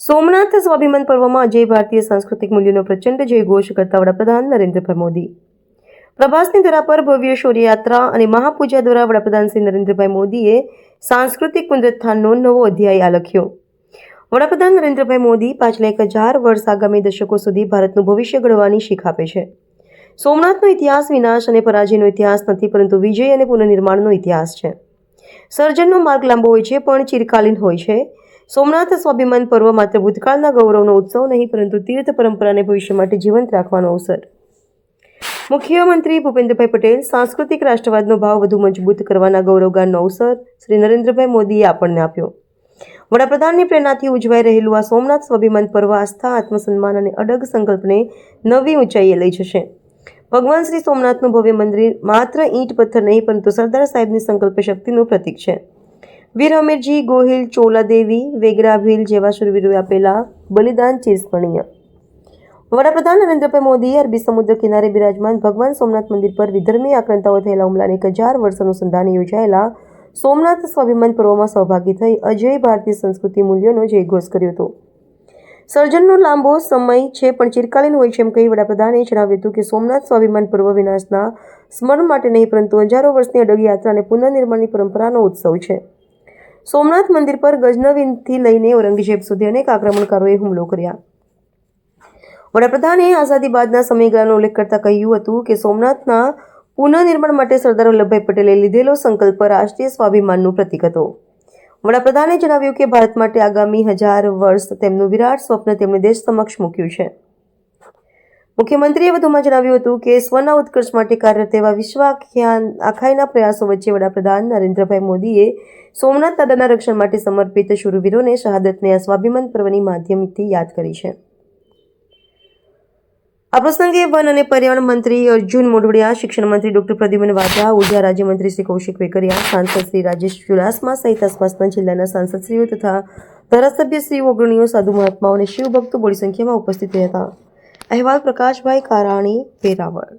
સોમનાથ સ્વાભિમાન પર્વમાં અજય ભારતીય સાંસ્કૃતિક મૂલ્યોનો પ્રચંડ જયઘોષ કરતા વડાપ્રધાન નરેન્દ્રભાઈ મોદી. પ્રભાસની ધરા પર ભવ્ય શૌર્યયાત્રા અને મહાપૂજા દ્વારા વડાપ્રધાન શ્રી નરેન્દ્રભાઈ મોદીએ સાંસ્કૃતિક પુનરુત્થાનનો નવો અધ્યાય આલખ્યો. વડાપ્રધાન નરેન્દ્રભાઈ મોદી પાછલા એક હજાર વર્ષ આગામી દશકો સુધી ભારતનું ભવિષ્ય ઘડવાની શીખ આપે છે. સોમનાથનો ઇતિહાસ વિનાશ અને પરાજયનો ઇતિહાસ નથી, પરંતુ વિજય અને પુનર્નિર્માણનો ઇતિહાસ છે. સર્જનનો માર્ગ લાંબો હોય છે, પણ ચિરકાલીન હોય છે. સોમનાથ સ્વાભિમાન પર્વ માત્ર ભૂતકાળના ગૌરવનો ઉત્સવ નહીં, પરંતુ તીર્થ પરંપરાને ભવિષ્ય માટે જીવંત રાખવાનો અવસર. મુખ્યમંત્રી ભૂપેન્દ્રભાઈ પટેલ સાંસ્કૃતિક રાષ્ટ્રવાદનો ભાવ વધુ મજબૂત કરવાના ગૌરવગાનનો અવસર શ્રી નરેન્દ્રભાઈ મોદીએ આપણને આપ્યો. વડાપ્રધાનની પ્રેરણાથી ઉજવાઈ રહેલું આ સોમનાથ સ્વાભિમાન પર્વ આસ્થા, આત્મસન્માન અને અડગ સંકલ્પને નવી ઊંચાઈએ લઈ જશે. ભગવાન શ્રી સોમનાથનું ભવ્ય મંદિર માત્ર ઈંટ પથ્થર નહીં, પરંતુ સરદાર સાહેબની સંકલ્પ શક્તિનું પ્રતીક છે. વીર અમીરજી ગોહિલ, ચોલાદેવી વેગરા ભીલ જેવા શૂરવીરોએ આપેલા બલિદાન ચિરસ્મરણીય વડાપ્રધાન નરેન્દ્રભાઈ મોદીએ અરબી સમુદ્ર કિનારે બિરાજમાન ભગવાન સોમનાથ મંદિર પર વિધર્મી આક્રાંતાઓ થયેલા હુમલાને એક હજાર વર્ષ અનુસંધાને યોજાયેલા સોમનાથ સ્વાભિમાન પર્વમાં સહભાગી થઈ અજય ભારતીય સંસ્કૃતિ મૂલ્યોનો જયઘોષ કર્યો હતો. સર્જનનો લાંબો સમય છે, પણ ચિરકાલીન હોય છે એમ કહી વડાપ્રધાને જણાવ્યું હતું કે સોમનાથ સ્વાભિમાન પર્વ વિનાશના સ્મરણ માટે નહીં, પરંતુ હજારો વર્ષની અડગ યાત્રા અને પુનઃનિર્માણની પરંપરાનો ઉત્સવ છે. સોમનાથ મંદિર પર ગજનવીનથી લઈને ઔરંગઝેબ સુધી અનેક આક્રમણકારોએ હુમલો કર્યા. વડાપ્રધાને આઝાદી બાદના સમયગાળાનો ઉલ્લેખ કરતા કહ્યું હતું કે સોમનાથના પુનઃનિર્માણ માટે સરદાર વલ્લભભાઈ પટેલે લીધેલો સંકલ્પ રાષ્ટ્રીય સ્વાભિમાનનું પ્રતીક હતો. વડાપ્રધાને જણાવ્યું કે ભારત માટે આગામી હજાર વર્ષ તેમનું વિરાટ સ્વપ્ન તેમણે દેશ સમક્ષ મૂક્યું છે. મુખ્યમંત્રીએ વધુમાં જણાવ્યું હતું કે સ્વના ઉત્કર્ષ માટે કાર્યરત એવા વિશ્વ આખ્યાન આખાઈના પ્રયાસો વચ્ચે વડાપ્રધાન નરેન્દ્રભાઈ મોદીએ સોમનાથ દાદાના રક્ષણ માટે સમર્પિત શૂરવીરોને શહાદતને આ સ્વાભિમાન પર્વની માધ્યમથી યાદ કરી છે. આ પ્રસંગે વન અને પર્યાવરણ મંત્રી અર્જુન મોઢવડિયા શિક્ષણ મંત્રી ડોક્ટર પ્રદ્યુમન વાજા ઊર્જા રાજ્યમંત્રી શ્રી કૌશિક વેકરિયા, સાંસદ શ્રી રાજેશ ચુડાસમા સહિત આસપાસના જિલ્લાના સાંસદશ્રીઓ તથા ધારાસભ્યશ્રીઓ, અગ્રણીઓ, સાધુ મહાત્માઓ અને શિવભક્તો બોડી સંખ્યામાં ઉપસ્થિત રહ્યા હતા. અહેવાલ પ્રકાશભાઈ કારાણી વેરાવળ.